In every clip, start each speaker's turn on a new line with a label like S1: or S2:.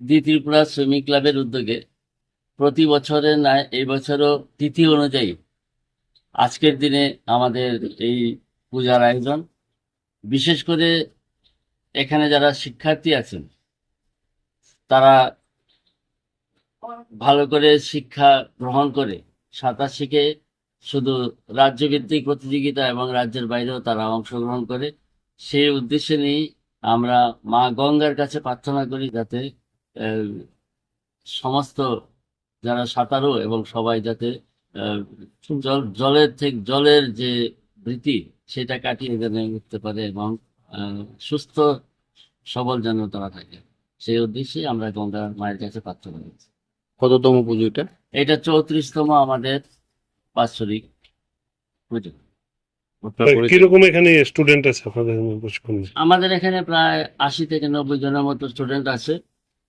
S1: দি Tripura swimming ক্লাবের উদ্যোগে প্রতি বছরের ন্যায় এই বছরও তিথি অনুযায়ী আজকের দিনে আমাদের এই পূজার আয়োজন। বিশেষ করে এখানে যারা শিক্ষার্থী আছেন, তারা ভালো করে শিক্ষা গ্রহণ করে, সাঁতার শিখে শুধু রাজ্যভিত্তিক প্রতিযোগিতা এবং রাজ্যের বাইরেও তারা অংশগ্রহণ করে। সেই উদ্দেশ্যে নিয়েই আমরা মা গঙ্গার কাছে প্রার্থনা করি যাতে সমস্ত যারা সাঁতারু এবং সবাই যাতে জল জলের থেকে জলের যে ভীতি সেটা কাটিয়ে যেন উঠতে পারে এবং সুস্থ সবল যেন তারা থাকে। সেই উদ্দেশ্যে আমরা গঙ্গা মায়ের কাছে প্রার্থনা করছি।
S2: কততম পুজো এটা?
S1: এটা চৌত্রিশতম আমাদের বাৎসরিক পুজো?
S3: কীরকম এখানে স্টুডেন্ট আছে আপনাদের?
S1: আমাদের এখানে প্রায় আশি থেকে নব্বই জনের মতো স্টুডেন্ট আছে।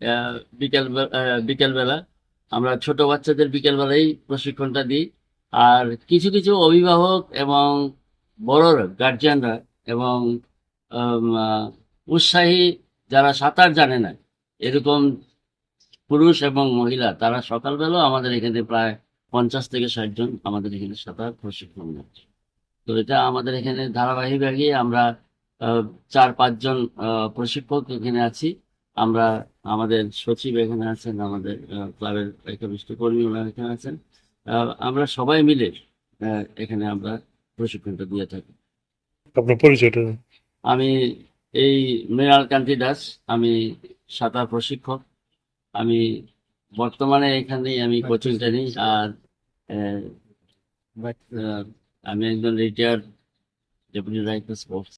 S1: আহ, বিকেল বিকেলবেলা। আমরা ছোট বাচ্চাদের বিকেলবেলায় প্রশিক্ষণটা দিই। আর কিছু কিছু অভিভাবক এবং বড়রা গার্জিয়ানরা এবং আহ, উৎসাহী যারা সাঁতার জানে না এরকম পুরুষ এবং মহিলা তারা সকালবেলাও আমাদের এখানে প্রায় পঞ্চাশ থেকে ষাট জন আমাদের এখানে সাঁতার প্রশিক্ষণ নেয় তো এটা আমাদের এখানে ধারাবাহিকভাবে আমরা আহ, চার পাঁচজন আহ, প্রশিক্ষক এখানে আছি। আমরা আমাদের সচিব এখানে আছেন আমাদের ক্লাবের একনিষ্ঠ কর্মী ওনারা এখানে আছেন। আহ, আমরা সবাই মিলে এখানে আমরা প্রশিক্ষণটা দিয়ে থাকি।
S3: আপনার পরিচয়টা
S1: আমি এই মৃণাল কান্তি দাস আমি সাঁতার প্রশিক্ষক। আমি বর্তমানে এখানেই আমি কোচিংটা নিই আর আহ, আহ, আমি একজন রিটায়ার্ড ডেপুটি স্পোর্টস